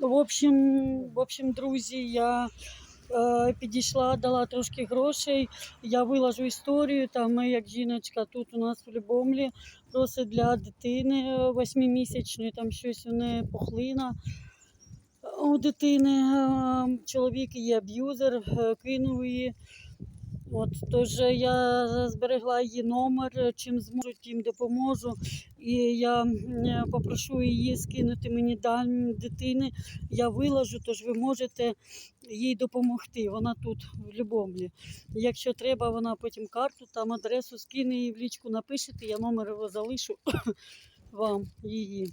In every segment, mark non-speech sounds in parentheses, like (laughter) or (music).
В общем, в общем, друзі, я е, підійшла, дала трошки грошей. Я виложу історію. Там ми, як жіночка, тут у нас в Любомлі просить для дитини е, восьмимісячної, там щось у неї пухлина. У дитини чоловік є аб'юзер, е, кинув її. От, тож я зберегла її номер, чим зможу, тим допоможу. І я попрошу її скинути мені дані дитини. Я виложу, тож ви можете їй допомогти. Вона тут, в Любомлі. Якщо треба, вона потім карту, там адресу скине її в лічку, напишете, я номер залишу (coughs) вам її.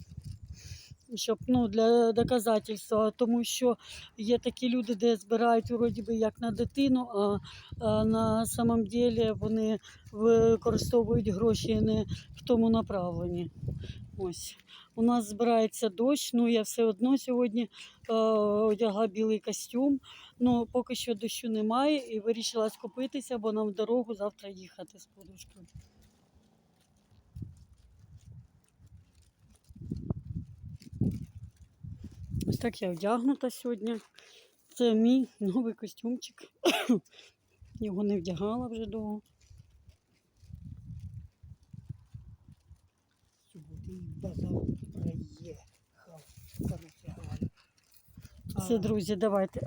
Щоб ну, для доказательства, тому що є такі люди, де збирають вроді би як на дитину, а, а на самом деле вони використовують гроші не в тому направленні. Ось у нас збирається дощ. Ну я все одно сьогодні е, одягла білий костюм. Ну поки що дощу немає і вирішила скупитися, бо нам в дорогу завтра їхати з подружкою. Ось так я вдягнута сьогодні. Це мій новий костюмчик. (coughs) Його не вдягала вже довго. Все, друзі, давайте.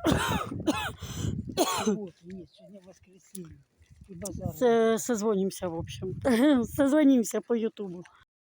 Це созвонимося, в общем. (laughs) Созвонимося по Ютубу.